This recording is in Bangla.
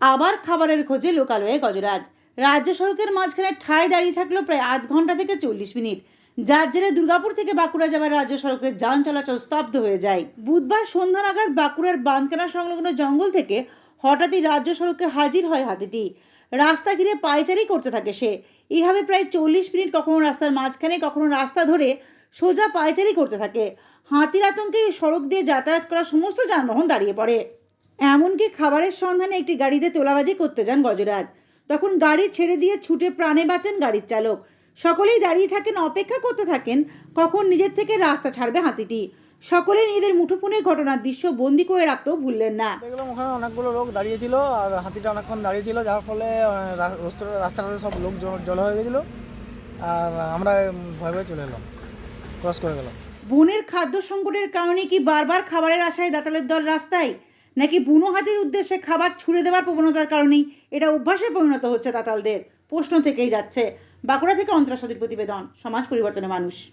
আবার খাবারের খোঁজে লোকালয়ে গজরাজ। রাজ্য সড়কের মাঝখানে ঠায় দাঁড়িয়ে থাকল প্রায় আধ ঘণ্টা থেকে চল্লিশ মিনিট। যার জেরে দুর্গাপুর থেকে বাঁকুড়া যাওয়ার রাজ্য সড়কের যান চলাচল স্তব্ধ হয়ে যায়। বুধবার সন্ধ্যা নাগাদ বাঁকুড়ার বাঁধকানা সংলগ্ন জঙ্গল থেকে হঠাৎই রাজ্য সড়কে হাজির হয় হাতিটি। রাস্তা ঘিরে পায়চারি করতে থাকে সে। এইভাবে প্রায় চল্লিশ মিনিট কখনো রাস্তার মাঝখানে, কখনো রাস্তা ধরে সোজা পায়চারি করতে থাকে। হাতির আতঙ্কে সড়ক দিয়ে যাতায়াত করা সমস্ত যানবাহন দাঁড়িয়ে পড়ে। এমনকি খাবারের সন্ধানে একটি গাড়িতে তোলাবাজি করতে যান গজরাজ। তখন গাড়ি ছেড়ে দিয়ে ছুটে প্রাণে বাঁচেন গাড়ির চালক। সকলেই দাঁড়িয়ে থাকেন অপেক্ষা করতে থাকেন কখন নিজের থেকে রাস্তা ছাড়বে হাতিটি। সকলেই নিজেদের মুঠোফোনে ঘটনার দৃশ্য বন্দি করে রাখতেও ভুললেন না। দেখলাম ওখানে অনেকগুলো লোক দাঁড়িয়ে ছিল আর হাতিটা অনেকক্ষণ দাঁড়িয়ে ছিল যার ফলে রাস্তাটাতে সব লোক জ- জড়ো হয়ে গেছিল। আর আমরা ভয় ভয়ে চলে এলাম। ক্রস করে গেলাম। বনের খাদ্য সংকটের কারণে কি বারবার খাবারের আশায় দাতালের দল রাস্তায়? নাকি বুনো হাতির উদ্দেশ্যে খাবার ছুড়ে দেওয়ার প্রবণতার কারণেই এটা অভ্যাসে পরিণত হচ্ছে দাতালদের? প্রশ্ন থেকেই যাচ্ছে। বাঁকুড়া থেকে অন্তরা প্রতিবেদন, সমাজ পরিবর্তনের মানুষ।